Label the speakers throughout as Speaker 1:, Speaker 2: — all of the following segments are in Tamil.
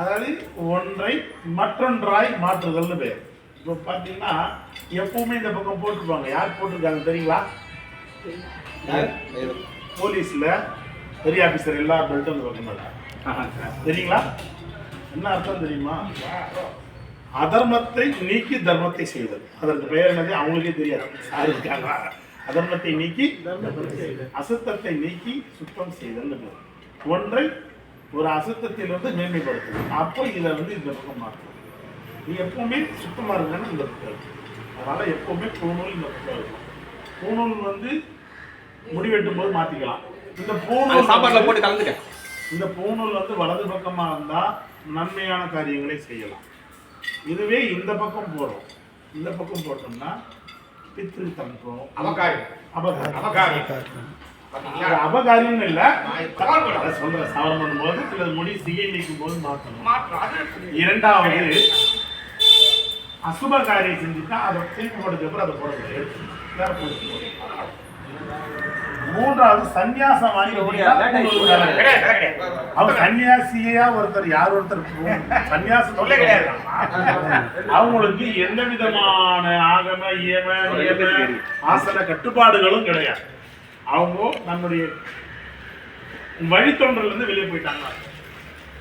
Speaker 1: அதாவது ஒன்றை மற்றொன்றாய் மாற்றுதல்னு பேர். இப்போ பார்த்தீங்கன்னா எப்பவுமே இந்த பக்கம் போட்டிருப்பாங்க. யார் போட்டிருக்காங்க தெரியுங்களா போலீஸ்ல பெரிய ஆபீசர் எல்லா பெல்ட்டும் இந்த பக்கம் தெரியுங்களா? என்ன அர்த்தம் தெரியுமா? அதர்மத்தை நீக்கி தர்மத்தை செய்தல். அதற்கு பெயர் என்னது? அவங்களுக்கே தெரியாது. அதர்மத்தை நீக்கி அசுத்தத்தை நீக்கி சுத்தம் செய்தல் ஒன்றை ஒரு அசுத்தத்திலிருந்து மேன்மைப்படுத்துது. அப்போ இதை வந்து இந்த பக்கம் மாற்றும். நீ எப்பவுமே சுத்தமா இருக்கணும் இந்த பக்கம் இருக்கு. அதனால எப்பவுமே பூணூல் இந்த பக்கம் இருக்கும். பூணூல் வந்து முடிவெட்டும் போது மாத்திக்கலாம். இந்த பூணூல்
Speaker 2: சாப்பாட்டுல போட்டு கலந்துக்க.
Speaker 1: இந்த பூணூல் வந்து வலது பக்கமா இருந்தா நன்மையான காரியங்களை செய்யலாம். இதுவே இந்த பக்கம் போறோம். இந்த பக்கம் போட்டோம்னா பித்ரு தம்பம்
Speaker 3: அவகாரி.
Speaker 1: அபகாரி
Speaker 3: அவகாரி.
Speaker 1: அது
Speaker 3: பாத்தீங்களா
Speaker 1: அபகாரியம் இல்ல. சொல்றேன். சவரம் பண்ணும்போது சில முடி சிகை நீக்கும் போது மாற்றணும். இரண்டாவது அசுப காரியம் செஞ்சுட்டா அதை திருப்பி போட்டதுக்கு அப்புறம் அதை போட முடியாது வேற போட்டு மூன்றாவது சன்னியாசம். அவங்க சன்னியாசியா ஒருத்தர் யார் ஒருத்தர் சன்னியாசம். அவங்களுக்கு எந்த விதமான ஆகம இயம ஆசன கட்டுப்பாடுகளும் கிடையாது. அவங்க நம்முடைய வழித்தொன்றிலிருந்து வெளியே போயிட்டாங்க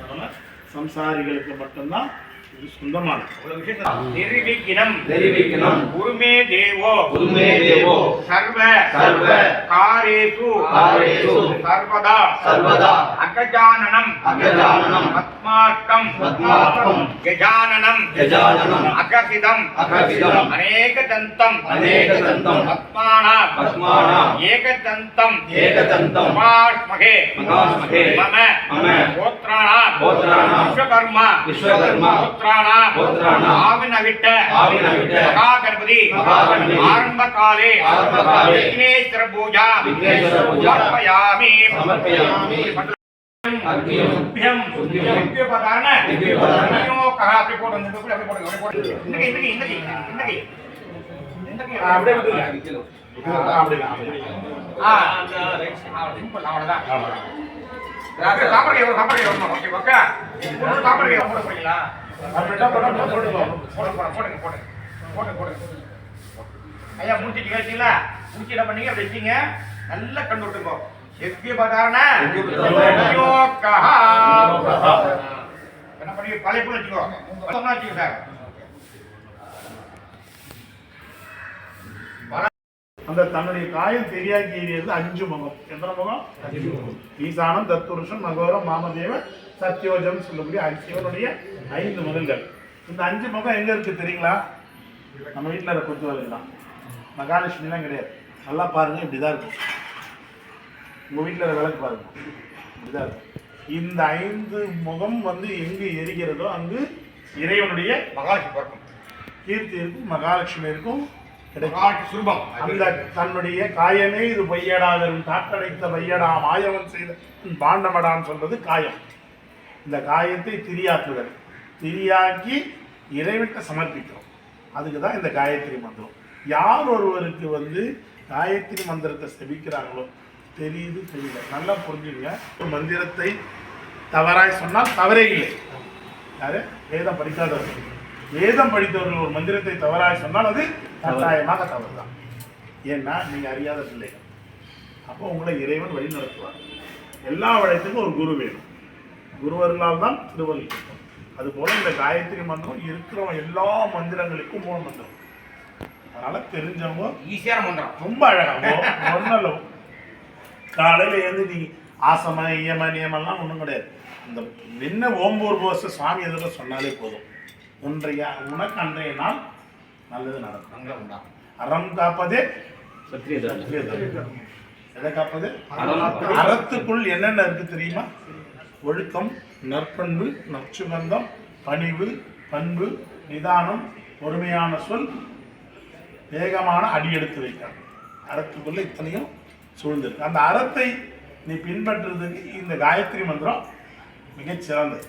Speaker 1: அதனால் சம்சாரிகளுக்கு மட்டும்தான் இது சொந்தமானது
Speaker 3: ஒரு விஷயம் நிர்விக்கினம்
Speaker 2: நிர்விக்கினம்
Speaker 3: குருமே தேவோ
Speaker 2: குருமே தேவோ
Speaker 3: சர்வ
Speaker 2: சர்வ
Speaker 3: காரேஷு
Speaker 2: காரேஷு
Speaker 3: சர்வதா
Speaker 2: சர்வதா
Speaker 3: அகஜானனம்
Speaker 2: அகஜானனம்
Speaker 3: பத்மார்க்கம்
Speaker 2: பத்மார்க்கம்
Speaker 3: கஜானனம்
Speaker 2: கஜானனம்
Speaker 3: அகசிதம்
Speaker 2: அகசிதம்
Speaker 3: அநேகதந்தம்
Speaker 2: அநேகதந்தம்
Speaker 3: பத்மானாம்
Speaker 2: பத்மானாம்
Speaker 3: ஏகதந்தம்
Speaker 2: ஏகதந்தம்
Speaker 3: மகாஸ்மகே
Speaker 2: மகாஸ்மகே
Speaker 3: மம
Speaker 2: மம
Speaker 3: கோத்ராணாம்
Speaker 2: கோத்ராணாம்
Speaker 3: விஸ்வகர்மா
Speaker 2: விஸ்வகர்மா
Speaker 3: கோத்ராணாம்
Speaker 2: கோத்ராணாம்
Speaker 3: ஆவினவிட்ட.
Speaker 2: ஆவினவிட்ட.
Speaker 3: மகாகணபதி.
Speaker 2: மகாகணபதி.
Speaker 3: ஆரம்ப காலே
Speaker 2: ஆரம்பகாலே.
Speaker 3: விக்னேஸ்வர பூஜா
Speaker 2: விக்னேஸ்வர பூஜா
Speaker 3: சமர்ப்பயாமி.
Speaker 2: சமர்ப்பயாமி அர்க்கியம்.
Speaker 3: சுத்தியம்.
Speaker 2: சுத்தியம்.
Speaker 3: வித்யோபதாரண
Speaker 2: வித்யோபதாரண
Speaker 3: விநியோகா அப்படி போட்டு வந்து அப்படி அப்படி போடுங்க அப்படி போடுங்க இந்த கை இந்த கை இந்த கை இந்த கை இந்த கை
Speaker 1: அப்படியே விட்டுருங்க. அப்படிதான், அப்படிதான்.
Speaker 3: ஆ ஆ, சிம்பிள் அவ்வளவுதான் அப்படியே சாப்பாடு எவ்வளவு சாப்பாடு எவ்வளவு ஓகே ஓகே. ஒரு சாப்பாடு ஐயா முடிச்சிட்டு கேட்டீங்களா முடிச்சு என்ன பண்ணீங்க? வச்சீங்க. நல்லா கண்டு யோகா என்ன பண்ணி பழைய போல வச்சுக்கோ வச்சுக்கோ சார்.
Speaker 1: அந்த தன்னுடைய காயம் தெரியாக்கி எறியது அஞ்சு முகம். எத்தனை முகம்? ஈசானம் தத்துருஷம் மகோரம் மாமதேவ சத்யோஜம் சொல்லக்கூடிய சிவனுடைய ஐந்து முகங்கள் இந்த அஞ்சு முகம் எங்க இருக்கு தெரியுங்களா? நம்ம வீட்டில் இருக்கிற குத்துவலை தான். மகாலட்சுமிலாம் கிடையாது. நல்லா பாருங்க இப்படிதான் இருக்கும். உங்க வீட்டில் விளக்கு பாருங்க. இப்படிதான் இருக்கும். இந்த ஐந்து முகம் வந்து எங்கு எரிகிறதோ அங்கு இறைவனுடைய
Speaker 3: மகாலட்சுமி பிறக்கும்.
Speaker 1: கீர்த்தி இருக்கும் மகாலட்சுமி இருக்கும் அந்த தன்னுடைய காயமே இது பொய்யடாதரும் காற்றடைத்த வையடா மாயவன் செய்த பாண்டமடான்னு சொல்றது காயம். இந்த காயத்தை திரியாக்குதல். திரியாக்கி இறைவிட்ட சமர்ப்பிக்கிறோம். அதுக்கு தான் இந்த காயத்ரி மந்திரம். யார் ஒருவருக்கு வந்து காயத்ரி மந்திரத்தை செபிக்கிறாங்களோ தெரியுது தெரியல. நல்லா புரிஞ்சுங்க ஒரு மந்திரத்தை தவறாய் சொன்னால் தவறே இல்லை. யாரு? வேதம் படிக்காதவர்கள் வேதம் படித்தவர்கள் ஒரு மந்திரத்தை தவறாய் சொன்னால் அது கட்டாயமாக தவறு தான் ஏன்னா நீங்கள் அறியாத பிள்ளைகள். அப்போ உங்களை இறைவன் வழி நடத்துவார் எல்லா வழத்துக்கும் ஒரு குரு வேணும். குருவர்களால் தான் திருவள்ளி அதுபோல இந்த காயத்ரி மந்திரம் இருக்கிற எல்லா மந்திரங்களுக்கும் மூல மந்திரம். அதனால தெரிஞ்சவங்க
Speaker 3: ஈஸியான மந்திரம்.
Speaker 1: ரொம்ப அழகா ஒன்றும் காலையில் எழுந்து நீ ஆசம இயம நியமெல்லாம் ஒன்றும் கிடையாது. இந்த என்ன ஓம்பூர் போச சுவாமி எதில் சொன்னாலே போதும். ஒன்றைய உனக்கு அன்றைய நாள் நல்லது நடக்கும்.
Speaker 3: மந்திரம் உண்டாகும்.
Speaker 1: அறம் காப்பதே
Speaker 2: சத்திரிய தர்மம்.
Speaker 1: எதை காப்பது. அறத்துக்குள் என்னென்ன இருக்கு தெரியுமா? ஒழுக்கம் நற்பண்பு நற்சுகந்தம் பணிவு பண்பு நிதானம் பொறுமையான சொல் வேகமான அடி எடுத்து வைக்கிறாங்க அறத்துக்குள்ள இத்தனையும் சூழ்ந்திருக்கு அந்த அறத்தை நீ பின்பற்றுறதுக்கு இந்த காயத்ரி மந்திரம் மிகச் சிறந்தது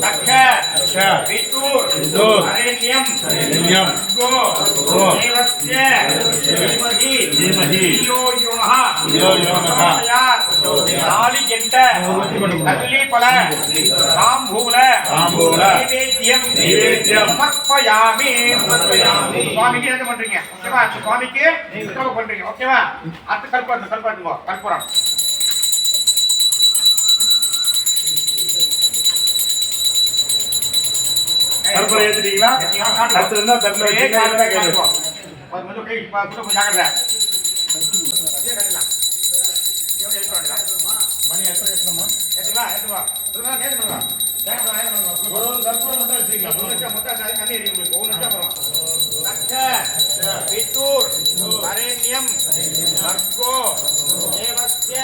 Speaker 3: தக்க.
Speaker 1: வித்தூர்.
Speaker 3: அரேண்யம் கோ. தேவஸ்ய.
Speaker 1: தீமஹி தீமஹி யோ
Speaker 3: யோமஹ யோ யோமஹ
Speaker 1: நாலி
Speaker 3: கெண்ட.
Speaker 1: தகுலீபல
Speaker 3: சாம்பூல சாம்பூல சுவாமிக்கு பண்றீங்க? ஓகேவா? அத்து கல்பாத்து கல்பாத்துங்க கல்புரம்
Speaker 1: கற்பூரம் ஏத்துட்டீங்களா அடுத்து இருந்தா தட்டில் வச்சுக்கலாம்.
Speaker 3: கொஞ்சம் கை கொஞ்சம் ஜாக்கிரதை.
Speaker 1: மணி எத்தனை.
Speaker 3: சொல்லுங்க.
Speaker 1: ஒரு கற்பூரம் மட்டும் வச்சுக்கலாம்
Speaker 3: ஒரு அது கண்ணு எரியும் உங்களுக்கு. ஒரு அப்புறம். தேவஸ்ய,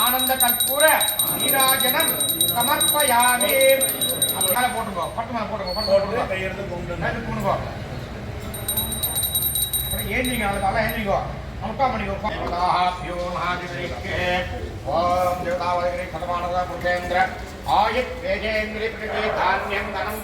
Speaker 3: ஆனந்த கற்பூர நீராஜனம் சமர்ப்பயாமி. மேல போட்டுக்கோ பட்டு மேல போட்டுக்கோ. பட்டு
Speaker 1: கும்பிட்டு
Speaker 3: ஏந்திங்க நமக்கா பண்ணிக்கோ ஓம் கதமானதா ஆயுத் வேஜேந்திரி பிரிவே தானியம் தனம்